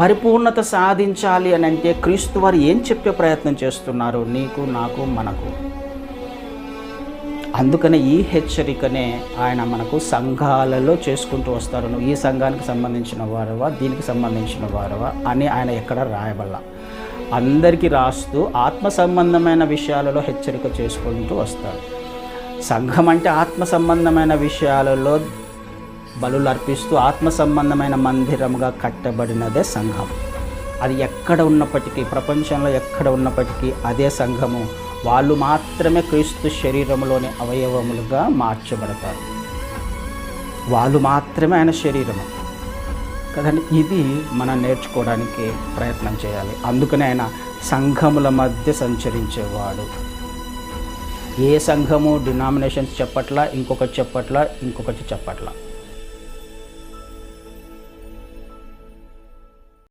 పరిపూర్ణత సాధించాలి అని అంటే క్రీస్తు వారు ఏం చెప్పే ప్రయత్నం చేస్తున్నారు? నీకు నాకు మనకు. అందుకనే ఈ హెచ్చరికనే ఆయన మనకు సంఘాలలో చేసుకుంటూ వస్తారు నువ్వు ఈ సంఘానికి సంబంధించిన వారవా దీనికి సంబంధించిన వారవా అని ఆయన ఎక్కడ రాయబల్ల. అందరికీ రాస్తూ ఆత్మ సంబంధమైన విషయాలలో హెచ్చరిక చేసుకుంటూ వస్తారు. సంఘం అంటే ఆత్మ సంబంధమైన విషయాలలో బలులు అర్పిస్తూ ఆత్మ సంబంధమైన మందిరముగా కట్టబడినదే సంఘం. అది ఎక్కడ ఉన్నప్పటికీ ప్రపంచంలో ఎక్కడ ఉన్నప్పటికీ అదే సంఘము. వాళ్ళు మాత్రమే క్రీస్తు శరీరంలోని అవయవములుగా మార్చబడతారు. వాళ్ళు మాత్రమే ఆయన శరీరము. కదండి ఇది మనం నేర్చుకోవడానికి ప్రయత్నం చేయాలి. అందుకనే ఆయన సంఘముల మధ్య సంచరించేవాడు. ఏ సంఘము డినామినేషన్స్ చెప్పట్లా ఇంకొకటి చెప్పట్లా ఇంకొకటి చెప్పట్లా.